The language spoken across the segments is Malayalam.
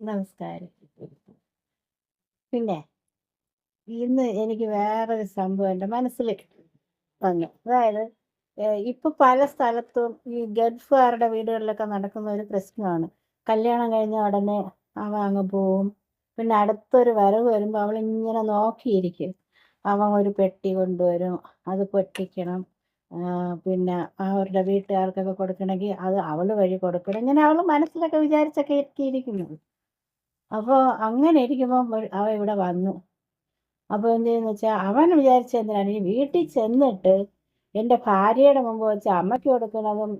നമസ്കാരം. പിന്നെ ഇന്ന് എനിക്ക് വേറൊരു സംഭവം എന്റെ മനസ്സിൽ വന്നു. അതായത് ഇപ്പൊ പല സ്ഥലത്തും ഈ ഗൾഫുകാരുടെ വീടുകളിലൊക്കെ നടക്കുന്ന ഒരു പ്രശ്നമാണ്. കല്യാണം കഴിഞ്ഞ ഉടനെ അവ അങ്ങ് പോവും. പിന്നെ അടുത്തൊരു വരവ് വരുമ്പോ അവളിങ്ങനെ നോക്കിയിരിക്കും. അവൻ ഒരു പെട്ടി കൊണ്ടുവരും. അത് പൊട്ടിക്കണം. പിന്നെ അവരുടെ വീട്ടുകാർക്കൊക്കെ കൊടുക്കണമെങ്കിൽ അത് അവൾ വഴി കൊടുക്കണം. ഇങ്ങനെ അവൾ മനസ്സിലൊക്കെ വിചാരിച്ചൊക്കെ ഇരിക്കുന്നത്. അപ്പൊ അങ്ങനെ ഇരിക്കുമ്പോ അവ അവൻ ഇവിടെ വന്നു. അപ്പൊ എന്ത് ചെയ്യുന്ന വെച്ചാ അവൻ വിചാരിച്ച എന്തിനാണ് ഈ വീട്ടിൽ ചെന്നിട്ട് എന്റെ ഭാര്യയുടെ മുമ്പ് വെച്ച് അമ്മയ്ക്ക് കൊടുക്കുന്നതും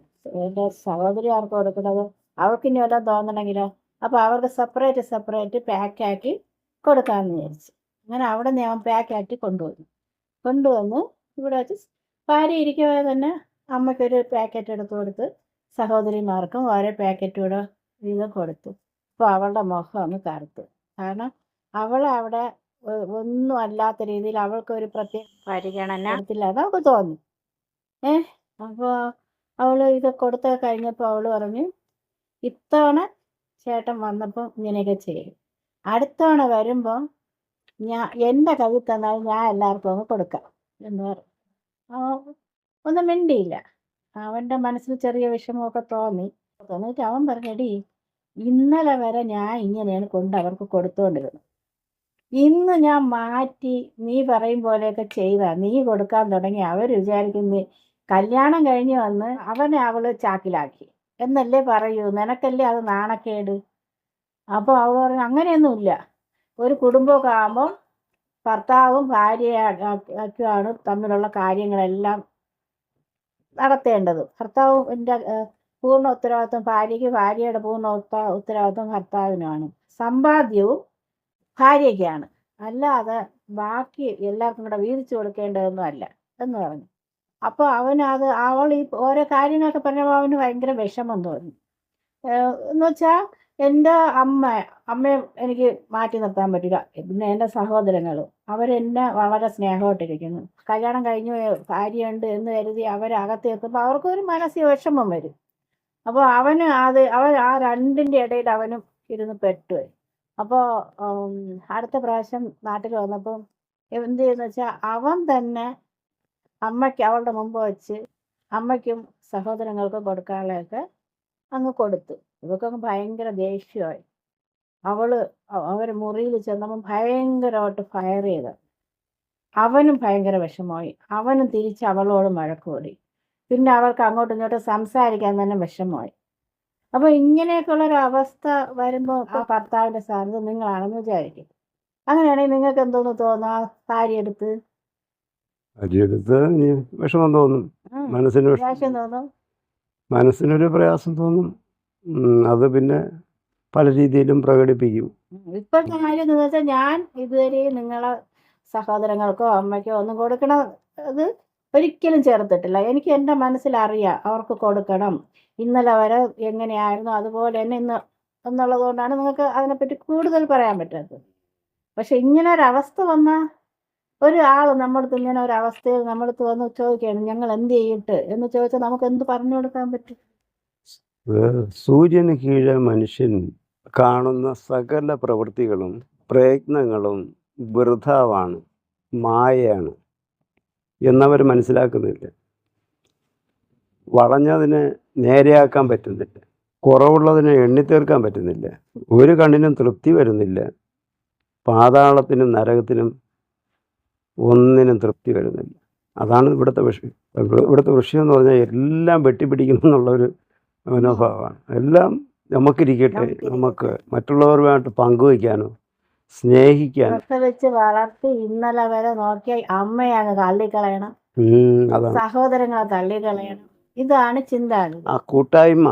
എന്റെ സഹോദരിമാർക്ക് കൊടുക്കുന്നതും അവൾക്കിനി വല്ലതും തോന്നണമെങ്കിലോ അപ്പൊ അവർക്ക് സെപ്പറേറ്റ് സെപ്പറേറ്റ് പാക്കാക്കി കൊടുക്കാമെന്ന് വിചാരിച്ചു. അങ്ങനെ അവിടെ നിന്ന് അവൻ പാക്കാക്കി കൊണ്ടുവന്നു. കൊണ്ടുവന്ന് ഇവിടെ വെച്ച് ഭാര്യ ഇരിക്കവേ തന്നെ അമ്മയ്ക്കൊരു പാക്കറ്റ് എടുത്ത് കൊടുത്ത് സഹോദരിമാർക്കും ഓരോ പാക്കറ്റ് കൂടെ വീതം കൊടുത്തു. അപ്പൊ അവളുടെ മുഖം ഒന്ന് കറുത്തു. കാരണം അവൾ അവിടെ ഒന്നും അല്ലാത്ത രീതിയിൽ അവൾക്ക് ഒരു പ്രത്യേക പരിഗണന എന്ന് അവൾക്ക് തോന്നി. ഏഹ് അപ്പൊ അവൾ ഇത് കൊടുത്ത കഴിഞ്ഞപ്പോ അവൾ പറഞ്ഞു ഇത്തവണ ചേട്ടൻ വന്നപ്പോൾ ഇങ്ങനെയൊക്കെ ചെയ്യും. അടുത്തവണ വരുമ്പോൾ ഞാൻ എന്റെ കയ്യിൽ തന്നാലും ഞാൻ എല്ലാവർക്കും അങ്ങ് കൊടുക്കാം എന്ന് പറഞ്ഞു. ആ ഒന്നും മിണ്ടിയില്ല. അവന്റെ മനസ്സിൽ ചെറിയ വിഷമമൊക്കെ തോന്നി. എന്നിട്ട് അവൻ പറഞ്ഞു എടീ ഇന്നലെ വരെ ഞാൻ ഇങ്ങനെയാണ് കൊണ്ട് അവർക്ക് കൊടുത്തുകൊണ്ടിരുന്നത് ഇന്ന് ഞാൻ മാറ്റി നീ പറയും പോലെയൊക്കെ ചെയ്ത നീ കൊടുക്കാൻ തുടങ്ങി അവർ വിചാരിക്കും നീ കല്യാണം കഴിഞ്ഞ് വന്ന് അവനെ അവൾ ചാക്കിലാക്കി എന്നല്ലേ പറയൂ. നിനക്കല്ലേ അത് നാണക്കേട്. അപ്പോൾ അവൾ പറഞ്ഞു അങ്ങനെയൊന്നുമില്ല. ഒരു കുടുംബമൊക്കെ ആകുമ്പോൾ ഭർത്താവും ഭാര്യയും തമ്മിലുള്ള കാര്യങ്ങളെല്ലാം നടത്തേണ്ടത്. ഭർത്താവും ഏഹ് പൂർണ ഉത്തരവാദിത്വം ഭാര്യയ്ക്ക് ഭാര്യയുടെ പൂർണ ഉത്ത ഉത്തരവാദിത്വം ഭർത്താവിനുമാണ്. സമ്പാദ്യവും ഭാര്യയ്ക്കാണ്. അല്ലാതെ ബാക്കി എല്ലാവർക്കും കൂടെ വീതിച്ചു കൊടുക്കേണ്ടതൊന്നും അല്ല എന്ന് പറഞ്ഞു. അപ്പൊ അവനത് അവൾ ഈ ഓരോ കാര്യങ്ങളൊക്കെ പറഞ്ഞപ്പോ അവന് ഭയങ്കര വിഷമം തോന്നി. എന്ന് വെച്ചാ എന്റെ അമ്മ അമ്മയെ എനിക്ക് മാറ്റി നിർത്താൻ പറ്റില്ല. പിന്നെ എന്റെ സഹോദരങ്ങളും അവരെന്നെ വളരെ സ്നേഹമായിട്ടിരിക്കുന്നു. കല്യാണം കഴിഞ്ഞു ഭാര്യയുണ്ട് എന്ന് കരുതി അവരകത്ത് എത്തുമ്പോൾ അവർക്കൊരു മാനസിക വിഷമം വരും. അപ്പൊ അവന് അത് അവൻ ആ രണ്ടിന്റെ ഇടയിൽ അവനും ഇരുന്ന് പെട്ടുപോയി. അപ്പൊ അടുത്ത പ്രാവശ്യം നാട്ടിൽ വന്നപ്പോൾ എന്ത് ചെയ്യുന്ന വെച്ചാ അവൻ തന്നെ അമ്മയ്ക്ക് അവളുടെ മുമ്പ് വെച്ച് അമ്മയ്ക്കും സഹോദരങ്ങൾക്കും കൊടുക്കാനുള്ളതൊക്കെ അങ്ങ് കൊടുത്തു. ഇവൾക്കങ്ങ് ഭയങ്കര ദേഷ്യമായി. അവൾ അവർ മുറിയിൽ ചെന്നപ്പം ഭയങ്കരമായിട്ട് ഫയർ ചെയ്തു. അവനും ഭയങ്കര വിഷമമായി. അവനും തിരിച്ച് അവളോട് വഴക്ക് കൂടി. പിന്നെ അവർക്ക് അങ്ങോട്ടും ഇങ്ങോട്ടും സംസാരിക്കാൻ തന്നെ വിഷമമായി. അപ്പൊ ഇങ്ങനെയൊക്കെയുള്ള ഒരു അവസ്ഥ വരുമ്പോ ആ ഭർത്താവിന്റെ സ്ഥാനത്ത് നിങ്ങളാണെന്ന് വിചാരിക്കും. അങ്ങനെയാണെങ്കിൽ നിങ്ങൾക്ക് എന്തോന്ന് തോന്നും ആ സാരി എടുത്ത് എടുത്ത് വിഷമം തോന്നും. മനസ്സിന് വിഷമം തോന്നും. മനസ്സിനൊരു പ്രയാസം തോന്നും. അത് പിന്നെ പല രീതിയിലും പ്രകടിപ്പിക്കും. ഇപ്പോഴത്തെ കാര്യം എന്ന് വെച്ചാൽ ഞാൻ ഇതുവരെയും നിങ്ങളെ സഹോദരങ്ങൾക്കോ അമ്മയ്ക്കോ ഒന്നും കൊടുക്കണത് ഒരിക്കലും ചേർത്തിട്ടില്ല. എനിക്ക് എന്റെ മനസ്സിലറിയാം അവർക്ക് കൊടുക്കണം. ഇന്നലെ വരെ എങ്ങനെയായിരുന്നു അതുപോലെ തന്നെ ഇന്ന് എന്നുള്ളത് കൊണ്ടാണ് നിങ്ങൾക്ക് അതിനെപ്പറ്റി കൂടുതൽ പറയാൻ പറ്റാത്തത്. പക്ഷെ ഇങ്ങനെ ഒരവസ്ഥ വന്നാൽ ഒരു ആൾ നമ്മളടുത്ത് ഇങ്ങനെ ഒരവസ്ഥയിൽ നമ്മളടുത്ത് വന്ന് ചോദിക്കുകയാണ് ഞങ്ങൾ എന്ത് ചെയ്യട്ട് എന്ന് ചോദിച്ചാൽ നമുക്ക് എന്ത് പറഞ്ഞു കൊടുക്കാൻ പറ്റും? സൂര്യന് കീഴെ മനുഷ്യൻ കാണുന്ന സകല പ്രവൃത്തികളും പ്രയത്നങ്ങളും വൃഥാവാണ്. മായയാണ്. എന്നവര് മനസ്സിലാക്കുന്നില്ല. വളഞ്ഞതിനെ നേരെയാക്കാൻ പറ്റുന്നില്ല. കുറവുള്ളതിനെ എണ്ണിത്തീർക്കാൻ പറ്റുന്നില്ല. ഒരു കണ്ണിനും തൃപ്തി വരുന്നില്ല. പാതാളത്തിനും നരകത്തിനും ഒന്നിനും തൃപ്തി വരുന്നില്ല. അതാണ് ഇവിടുത്തെ വിഷയം. ഇവിടുത്തെ വിഷയം എന്ന് പറഞ്ഞാൽ എല്ലാം വെട്ടിപ്പിടിക്കണം എന്നുള്ളൊരു മനോഭാവമാണ്. എല്ലാം. നമുക്കിരിക്കട്ടെ. നമുക്ക് മറ്റുള്ളവരുമായിട്ട് പങ്കുവയ്ക്കാനോ സ്നേഹിക്കാനോ പ്രസവിച്ച് വളർത്തി ഇന്നലെ വരെ നോക്കിയ അമ്മയാണ് തള്ളിക്കളയണം. സഹോദരങ്ങളെ തള്ളിക്കളയണം. ഇതാണ് ചിന്ത ആ കൂട്ടായ്മ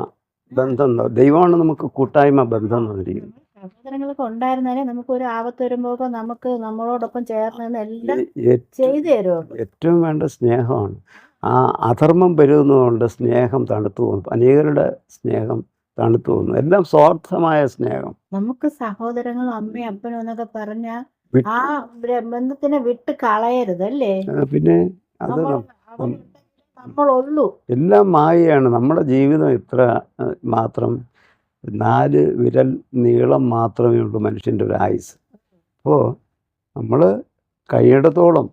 ബന്ധം ദൈവമാണ് നമുക്ക് കൂട്ടായ്മ ബന്ധം തന്നിരിക്കുന്നത്. സഹോദരങ്ങളൊക്കെ ഉണ്ടായിരുന്നാലേ നമുക്ക് ഒരു ആപത്ത് വരുമ്പോഴൊക്കെ നമുക്ക് നമ്മളോടൊപ്പം ചേർന്ന് എല്ലാം ചെയ്തു തരുമോ ഏറ്റവും വേണ്ട സ്നേഹമാണ്. ആ അധർമ്മം പെരുകുന്നതുകൊണ്ട് സ്നേഹം തണുത്തു. അനേകരുടെ സ്നേഹം തണുത്തു പോകുന്നു. എല്ലാം സ്വാർത്ഥമായ സ്നേഹം. നമുക്ക് സഹോദരങ്ങളും അമ്മയും അപ്പനും എന്നൊക്കെ പറഞ്ഞ ആ ബ്രഹ്മത്തിനെ ബന്ധത്തിനെ വിട്ട് കളയരുത് അല്ലേ? പിന്നെ അത് എല്ലാം മായയാണ്. നമ്മുടെ ജീവിതം ഇത്ര മാത്രം നാല് വിരൽ നീളം മാത്രമേ ഉള്ളൂ മനുഷ്യന്റെ ഒരു ആയുസ് അപ്പോൾ നമ്മൾ കഴിയിടത്തോളം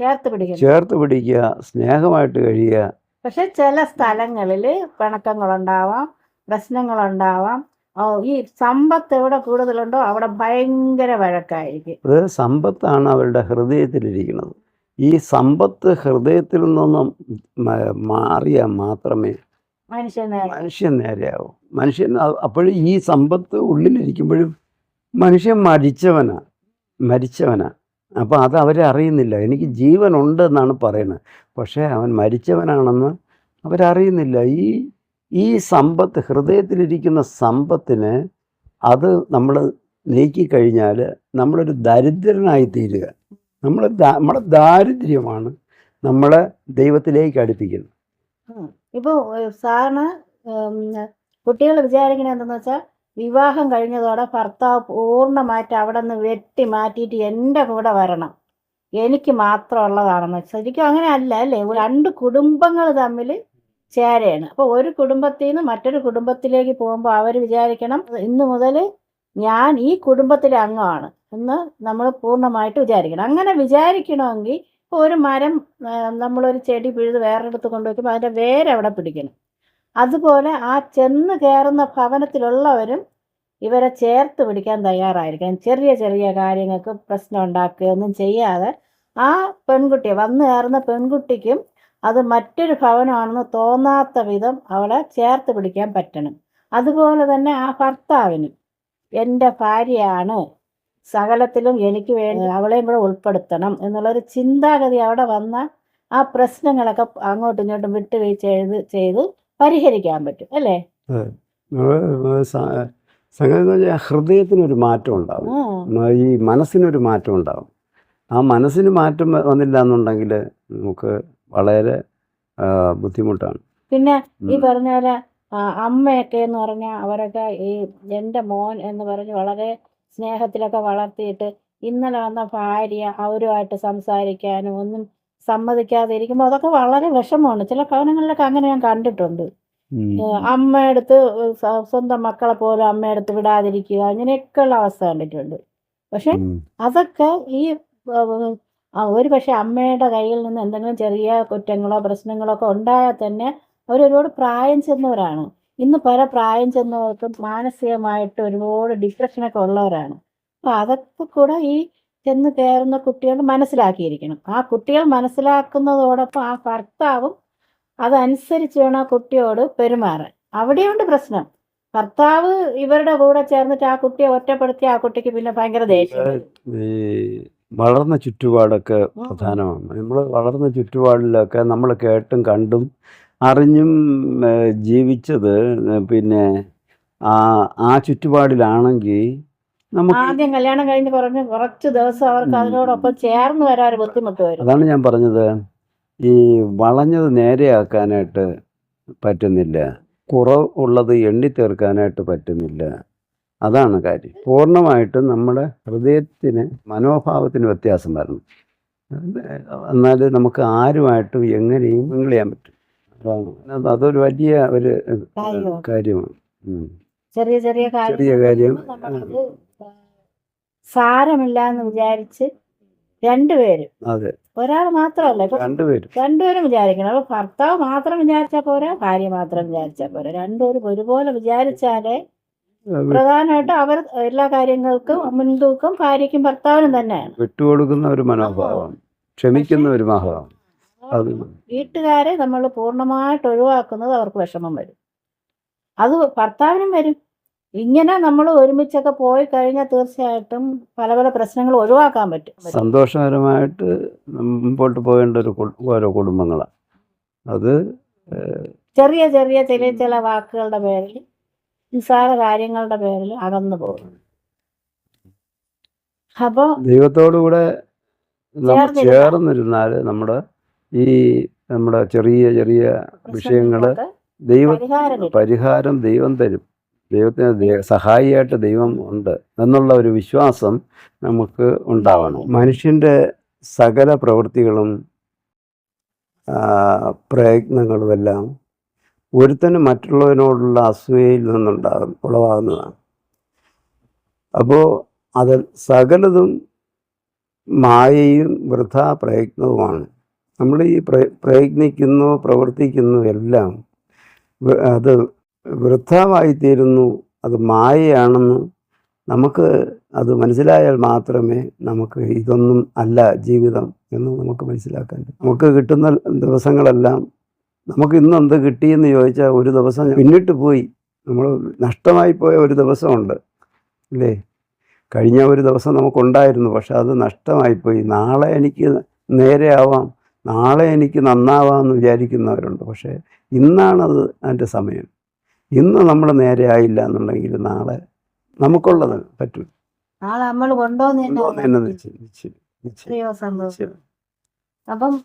ചേർത്ത് പിടിക്കുക ചേർത്ത് പിടിക്കുക സ്നേഹമായിട്ട് കഴിയുക പക്ഷെ ചില സ്ഥലങ്ങളിൽ പിണക്കങ്ങളുണ്ടാവാം പ്രശ്നങ്ങളുണ്ടാവാം. ഈ സമ്പത്ത് എവിടെ കൂടുതലുണ്ടോ അവിടെ ഭയങ്കര വഴക്കായിരിക്കും. അത് സമ്പത്താണ് അവരുടെ ഹൃദയത്തിലിരിക്കുന്നത്. ഈ സമ്പത്ത് ഹൃദയത്തിൽ നിന്നും മാറിയാൽ മാത്രമേ മനുഷ്യൻ നേരെയാവും. മനുഷ്യൻ അപ്പോഴും ഈ സമ്പത്ത് ഉള്ളിലിരിക്കുമ്പോഴും മനുഷ്യൻ മരിച്ചവനാ മരിച്ചവനാ. അപ്പോൾ അത് അവരെ അറിയുന്നില്ല. എനിക്ക് ജീവനുണ്ട് എന്നാണ് പറയുന്നത്. പക്ഷേ അവൻ മരിച്ചവനാണെന്ന് അവരറിയുന്നില്ല. ഈ ഈ സമ്പത്ത് ഹൃദയത്തിലിരിക്കുന്ന സമ്പത്തിന് അത് നമ്മൾ നീക്കിക്കഴിഞ്ഞാൽ നമ്മളൊരു ദരിദ്രനായി തീരുക നമ്മൾ നമ്മുടെ ദാരിദ്ര്യമാണ് നമ്മളെ ദൈവത്തിലേക്ക് അടുപ്പിക്കുന്നത്. ഇപ്പോൾ സാറിന് കുട്ടികൾ വിചാരിക്കണത് എന്തെന്ന് വെച്ചാൽ വിവാഹം കഴിഞ്ഞതോടെ ഭർത്താവ് പൂർണമായിട്ട് അവിടെ നിന്ന് വെട്ടി മാറ്റിയിട്ട് എന്റെ കൂടെ വരണം. എനിക്ക് മാത്രമുള്ളതാണെന്ന് ശരിക്കും അങ്ങനെ അല്ല അല്ലേ? രണ്ട് കുടുംബങ്ങൾ തമ്മിൽ ചേരയാണ്. അപ്പോൾ ഒരു കുടുംബത്തിൽ നിന്ന് മറ്റൊരു കുടുംബത്തിലേക്ക് പോകുമ്പോൾ അവർ വിചാരിക്കണം ഇന്ന് മുതൽ ഞാൻ ഈ കുടുംബത്തിലെ അംഗമാണ് എന്ന് നമ്മൾ പൂർണമായിട്ട് വിചാരിക്കണം. അങ്ങനെ വിചാരിക്കണമെങ്കിൽ ഇപ്പോൾ ഒരു മരം നമ്മളൊരു ചെടി പിഴുത് വേറൊരിടത്ത് കൊണ്ടുവയ്ക്കുമ്പോൾ അതിന്റെ വേരവിടെ പിടിക്കണം. അതുപോലെ ആ ചെന്ന് കയറുന്ന ഭവനത്തിലുള്ളവരും ഇവരെ ചേർത്ത് പിടിക്കാൻ തയ്യാറായിരിക്കണം. ചെറിയ ചെറിയ കാര്യങ്ങൾക്ക് പ്രശ്നം ഉണ്ടാക്കുകയൊന്നും ചെയ്യാതെ ആ പെൺകുട്ടിയെ വന്നു കയറുന്ന പെൺകുട്ടിക്കും അത് മറ്റൊരു ഭവനമാണെന്ന് തോന്നാത്ത വിധം അവളെ ചേർത്ത് പിടിക്കാൻ പറ്റണം. അതുപോലെ തന്നെ ആ ഭർത്താവിന് എന്റെ ഭാര്യയാണ് സകലത്തിലും എനിക്ക് വേണ്ടി അവളെയും കൂടെ ഉൾപ്പെടുത്തണം എന്നുള്ളൊരു ചിന്താഗതി അവിടെ വന്ന ആ പ്രശ്നങ്ങളൊക്കെ അങ്ങോട്ടും ഇങ്ങോട്ടും വിട്ടുവീഴ്ച ചെയ്ത് ചെയ്ത് പരിഹരിക്കാൻ പറ്റും അല്ലേ? സംഗതി ഹൃദയത്തിനൊരു മാറ്റം ഉണ്ടാവും. ഈ മനസ്സിനൊരു മാറ്റം ഉണ്ടാവും. ആ മനസ്സിന് മാറ്റം വന്നില്ല എന്നുണ്ടെങ്കിൽ നമുക്ക് വളരെ ബുദ്ധിമുട്ടാണ് പിന്നെ ഈ. പറഞ്ഞ പോലെ അമ്മയൊക്കെ എന്ന് പറഞ്ഞാൽ അവരൊക്കെ ഈ എന്റെ മോൻ എന്ന് പറഞ്ഞ് വളരെ സ്നേഹത്തിലൊക്കെ വളർത്തിയിട്ട് ഇന്നലെ വന്ന ഭാര്യ അവരുമായിട്ട് സംസാരിക്കാനും ഒന്നും സമ്മതിക്കാതെ ഇരിക്കുമ്പോൾ അതൊക്കെ വളരെ വിഷമമാണ് ചില ഭവനങ്ങളിലൊക്കെ അങ്ങനെ ഞാൻ കണ്ടിട്ടുണ്ട്. അമ്മയെടുത്ത് സ്വന്തം മക്കളെ പോലും അമ്മയെടുത്ത് വിടാതിരിക്കുക അങ്ങനെയൊക്കെയുള്ള അവസ്ഥ കണ്ടിട്ടുണ്ട് പക്ഷെ. അതൊക്കെ ഈ ഒരു പക്ഷേ അമ്മയുടെ കയ്യിൽ നിന്ന് എന്തെങ്കിലും ചെറിയ കുറ്റങ്ങളോ പ്രശ്നങ്ങളോ ഒക്കെ ഉണ്ടായാൽ തന്നെ അവരൊരുപാട് പ്രായം ചെന്നവരാണ്. ഇന്ന് പല പ്രായം ചെന്നവർക്കും മാനസികമായിട്ട് ഒരുപാട് ഡിപ്രഷനൊക്കെ ഉള്ളവരാണ്. അപ്പോൾ അതൊക്കെ കൂടെ ഈ ചെന്ന് കയറുന്ന കുട്ടികൾ മനസ്സിലാക്കിയിരിക്കണം. ആ കുട്ടികൾ മനസ്സിലാക്കുന്നതോടൊപ്പം ആ ഭർത്താവും അതനുസരിച്ച് വേണം ആ കുട്ടിയോട് പെരുമാറാൻ. അവിടെയുണ്ട് പ്രശ്നം. ഭർത്താവ് ഇവരുടെ കൂടെ ചേർന്നിട്ട് ആ കുട്ടിയെ ഒറ്റപ്പെടുത്തി ആ കുട്ടിക്ക് പിന്നെ ഭയങ്കര ദേഷ്യം വളർന്ന ചുറ്റുപാടൊക്കെ പ്രധാനമാണ്. നമ്മൾ വളർന്ന ചുറ്റുപാടിലൊക്കെ നമ്മൾ കേട്ടും കണ്ടും അറിഞ്ഞും ജീവിച്ചത് പിന്നെ ആ ആ ചുറ്റുപാടിലാണെങ്കിൽ ആദ്യം കല്യാണം കഴിഞ്ഞ് കുറഞ്ഞ് കുറച്ച് ദിവസം അവർക്ക് അതിനോടൊപ്പം ചേർന്ന് വരാൻ ഒരു ബുദ്ധിമുട്ട് വരും. അതാണ് ഞാൻ പറഞ്ഞത്. ഈ വളഞ്ഞത് നേരെയാക്കാനായിട്ട് പറ്റുന്നില്ല. കുറവ് ഉള്ളത് എണ്ണി തീർക്കാനായിട്ട് പറ്റുന്നില്ല. അതാണ് കാര്യം. പൂർണമായിട്ടും നമ്മുടെ ഹൃദയത്തിന് മനോഭാവത്തിന് വ്യത്യാസം വരണം. എന്നാൽ നമുക്ക് ആരുമായിട്ടും എങ്ങനെയും മിങ്കിൾ ചെയ്യാൻ പറ്റും? അതൊരു വലിയ ഒരു കാര്യമാണ്. കാര്യമാണ്. ചെറിയ ചെറിയ ചെറിയ കാര്യം. സാരമില്ല എന്ന് വിചാരിച്ച് രണ്ടുപേരും. അതെ. ഒരാൾ മാത്രമല്ല. ഇപ്പൊ രണ്ടുപേരും. രണ്ടുപേരും വിചാരിക്കണം. അപ്പൊ ഭർത്താവ് മാത്രം വിചാരിച്ചാൽ പോരാ ഭാര്യ മാത്രം വിചാരിച്ചാൽ പോരാ. രണ്ടുപേരും ഒരുപോലെ വിചാരിച്ചാലേ പ്രധാനമായിട്ടും അവർ എല്ലാ കാര്യങ്ങൾക്കും മുൻതൂക്കം ഭാര്യയ്ക്കും ഭർത്താവിനും തന്നെയാണ്. വിട്ടുകൊടുക്കുന്ന ഒരു മനോഭാവം ക്ഷമിക്കുന്ന ഒരു മനോഭാവം. അത് വീട്ടുകാരെ നമ്മൾ പൂർണമായിട്ട് ഒഴിവാക്കുന്നത് അവർക്ക് വിഷമം വരും. അത് ഭർത്താവിനും വരും. ഇങ്ങനെ നമ്മൾ ഒരുമിച്ചൊക്കെ പോയി കഴിഞ്ഞാൽ തീർച്ചയായിട്ടും പല പല പ്രശ്നങ്ങൾ ഒഴിവാക്കാൻ പറ്റും. സന്തോഷകരമായിട്ട് മുമ്പോട്ട് പോകേണ്ട ഒരു ഓരോ കുടുംബങ്ങളാണ് അത് ചെറിയ ചെറിയ ചില ചില വാക്കുകളുടെ പേരിൽ നിസ്സാര കാര്യങ്ങളുടെ പേരിൽ അകന്നു പോകുന്നു. അപ്പോ ദൈവത്തോടുകൂടെ നമ്മൾ ചേർന്നിരുന്നാൽ. ചേർന്നിരുന്നാൽ നമ്മുടെ ഈ നമ്മുടെ ചെറിയ ചെറിയ വിഷയങ്ങൾ ദൈവ പരിഹാരം പരിഹാരം ദൈവം തരും. ദൈവത്തിന് സഹായിയായിട്ട് ദൈവം ഉണ്ട് എന്നുള്ള ഒരു വിശ്വാസം നമുക്ക് ഉണ്ടാവണം. മനുഷ്യന്റെ സകല പ്രവൃത്തികളും പ്രയത്നങ്ങളുമെല്ലാം ഒരുത്തന് മറ്റുള്ളവനോടുള്ള അസൂയയിൽ നിന്നുണ്ടാകും ഉളവാകുന്നതാണ്. അപ്പോൾ അത് സകലതും മായയും വൃഥാ പ്രയത്നവുമാണ് നമ്മൾ ഈ പ്ര പ്രയത്നിക്കുന്നു പ്രവർത്തിക്കുന്നു എല്ലാം അത് വൃഥാവായിത്തീരുന്നു അത് മായയാണെന്ന് നമുക്ക് അത് മനസ്സിലായാൽ മാത്രമേ നമുക്ക് ഇതൊന്നും അല്ല ജീവിതം എന്ന് നമുക്ക് മനസ്സിലാക്കാൻ നമുക്ക് കിട്ടുന്ന ദിവസങ്ങളെല്ലാം നമുക്ക് ഇന്ന് എന്ത് കിട്ടിയെന്ന് ചോദിച്ചാൽ ഒരു ദിവസം പിന്നിട്ട് പോയി. നമ്മൾ നഷ്ടമായി പോയ ഒരു ദിവസമുണ്ട്. അല്ലേ? കഴിഞ്ഞ ഒരു ദിവസം നമുക്കുണ്ടായിരുന്നു പക്ഷെ അത് നഷ്ടമായിപ്പോയി നാളെ എനിക്ക് നേരെ ആവാം നാളെ എനിക്ക് നന്നാവാം എന്ന് വിചാരിക്കുന്നവരുണ്ട്. പക്ഷേ ഇന്നാണത് അതിന്റെ സമയം. ഇന്ന് നമ്മൾ നേരെ ആയില്ല എന്നുണ്ടെങ്കിൽ നാളെ നമുക്കുള്ളത് പറ്റും. അപ്പം